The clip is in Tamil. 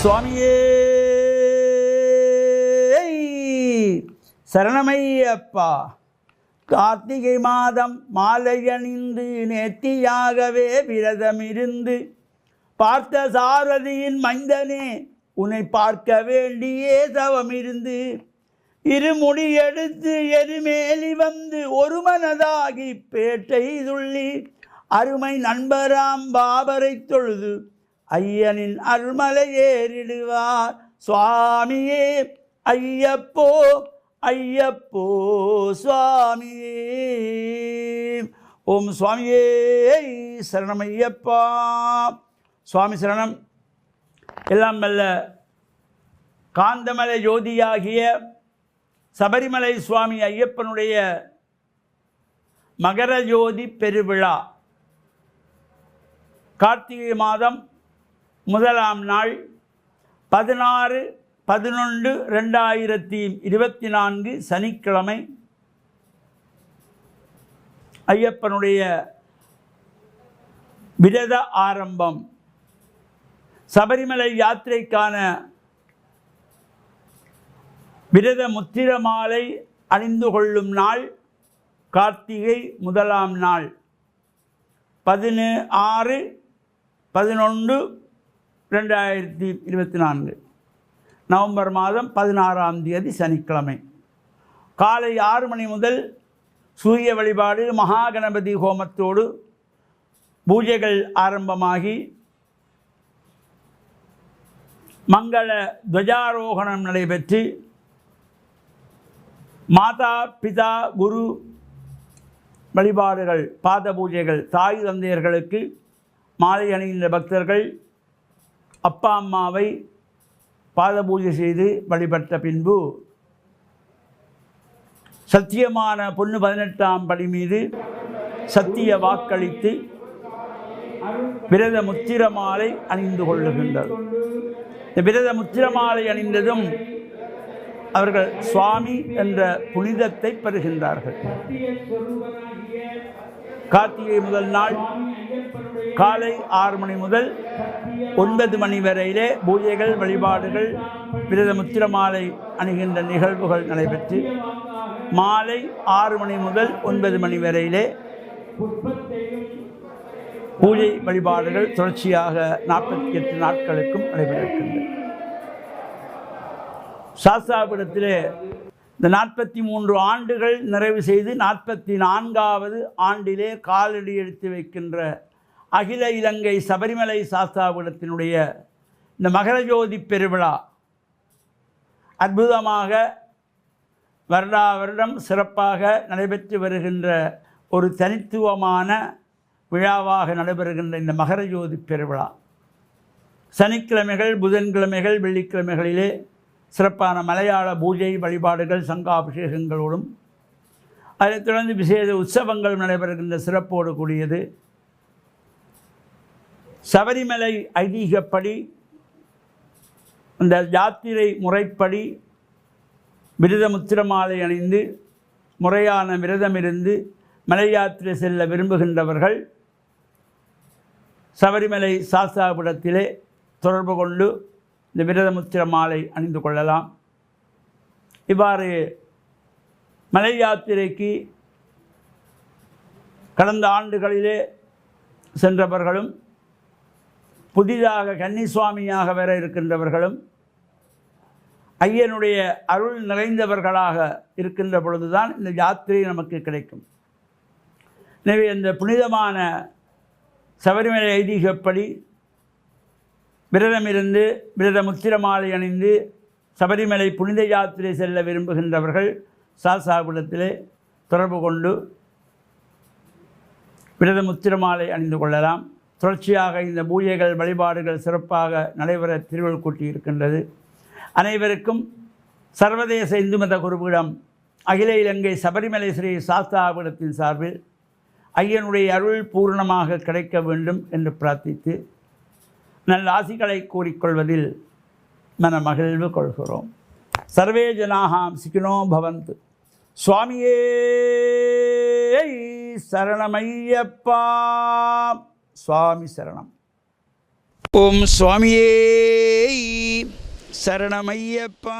சுவாமியே! சரணமையப்பா! கார்த்திகை மாதம் மாலை அணிந்து நேர்த்தியாகவே விரதமிருந்து பார்த்த சாரதியின் மைந்தனே உன்னை பார்க்க வேண்டியே தவமிருந்து இருமுடி எடுத்து எருமேலி வந்து ஒரு மனதாகி பேட்டை துள்ளி அருமை நண்பராம் பாபரை தொழுது ஐயனின் அருள்மலை ஏறிடுவார். சுவாமியே ஐயப்போ ஐயப்போ சுவாமியே. ஓம் சுவாமியே சரணம் ஐயப்பா சுவாமி சரணம். எல்லாம் வல்ல காந்தமலை ஜோதியாகிய சபரிமலை சுவாமி ஐயப்பனுடைய மகர ஜோதி பெருவிழா. கார்த்திகை மாதம் முதலாம் நாள் பதினாறு பதினொன்று ரெண்டாயிரத்தி இருபத்தி நான்கு சனிக்கிழமை ஐயப்பனுடைய விரத ஆரம்பம். சபரிமலை யாத்திரைக்கான விரத முத்திர மாலை அணிந்து கொள்ளும் நாள் கார்த்திகை முதலாம் நாள். பதினு ஆறு பதினொன்று ரெண்டாயிரத்தி இருபத்தி நான்கு. நவம்பர் மாதம் பதினாறாம் தேதி சனிக்கிழமை. காலை ஆறு மணி முதல் சூரிய வழிபாடு மகா கணபதி ஹோமத்தோடு பூஜைகள் ஆரம்பமாகி மங்கள துவஜாரோகணம் நடைபெற்று மாதா பிதா குரு வழிபாடுகள் பாத பூஜைகள் தாய் தந்தையர்களுக்கு மாலை அணிகின்ற பக்தர்கள் அப்பா அம்மாவை பாத பூஜை செய்து வழிபட்ட பின்பு சத்தியமான பொண்ணு பதினெட்டாம் படி மீது சத்திய வாக்களித்து விரத முத்திர மாலை அணிந்து கொள்ளுகின்றது இந்த விரத முத்திர மாலை அணிந்ததும் அவர்கள் சுவாமி என்ற புனிதத்தை பெறுகின்றார்கள். கார்த்திகை முதல் நாள் காலை ஆறு மணி முதல் ஒன்பது மணி வரையிலே பூஜைகள் வழிபாடுகள் விரத முத்திர மாலை அணுகின்ற நிகழ்வுகள் நடைபெற்று மாலை ஆறு மணி முதல் ஒன்பது மணி வரையிலே பூஜை வழிபாடுகள் தொடர்ச்சியாக நாற்பத்தி எட்டு நாட்களுக்கும் நடைபெறுகின்றன சாஸ்தாபுரத்திலே இந்த நாற்பத்தி மூன்று ஆண்டுகள் நிறைவு செய்து நாற்பத்தி நான்காவது ஆண்டிலே காலடி எடுத்து வைக்கின்ற அகில இலங்கை சபரிமலை சாஸ்தாபுரத்தினுடைய இந்த மகரஜோதி பெருவிழா அற்புதமாக வருடா வருடம் சிறப்பாக நடைபெற்று வருகின்ற ஒரு தனித்துவமான விழாவாக நடைபெறுகின்ற இந்த மகரஜோதி பெருவிழா. சனிக்கிழமைகள் புதன்கிழமைகள் வெள்ளிக்கிழமைகளிலே சிறப்பான மலையாள பூஜை வழிபாடுகள் சங்காபிஷேகங்களோடும் அதைத் தொடர்ந்து விசேஷ உற்சவங்கள் நடைபெறுகின்ற சிறப்போடு கூடியது. சபரிமலை ஐதீகப்படி அந்த யாத்திரை முறைப்படி விரத முத்திரமாலை அணிந்து முறையான விரதம் இருந்து மலை யாத்திரை செல்ல விரும்புகின்றவர்கள் சபரிமலை சாஸ்தாபுரத்திலே தொடர்பு கொண்டு இந்த விரதமுத்திர மாலை அணிந்து கொள்ளலாம். இவ்வாறு மலை யாத்திரைக்கு கடந்த ஆண்டுகளிலே சென்றவர்களும் புதிதாக கன்னிசுவாமியாக வர இருக்கின்றவர்களும் ஐயனுடைய அருள் நிறைந்தவர்களாக இருக்கின்ற பொழுதுதான் இந்த யாத்திரை நமக்கு கிடைக்கும். எனவே இந்த புனிதமான சபரிமலை ஐதீகப்படி விரதமிருந்து விரத முத்திரமாலை அணிந்து சபரிமலை புனித யாத்திரை செல்ல விரும்புகின்றவர்கள் சாசாகுலத்திலே தொடர்பு கொண்டு விரத முத்திரமாலை அணிந்து கொள்ளலாம். தொடர்ச்சியாக இந்த பூஜைகள் வழிபாடுகள் சிறப்பாக நடைபெற திருவள் கூட்டி இருக்கின்றது அனைவருக்கும் சர்வதேச இந்து மத குருபீடம் அகில இலங்கை சபரிமலை ஸ்ரீ சாஸ்தாபுரத்தின் சார்பில் ஐயனுடைய அருள் பூர்ணமாக கிடைக்க வேண்டும் என்று பிரார்த்தித்து நல்ல ஆசிகளை கூறிக்கொள்வதில் மன மகிழ்வு கொள்கிறோம். சர்வே ஜனாகாம் சிக்கினோ பவந்து. சுவாமியே சரணமையப்பா. சுவாமி சரணம். ஓம் சுவாமியே சரணமையப்பா.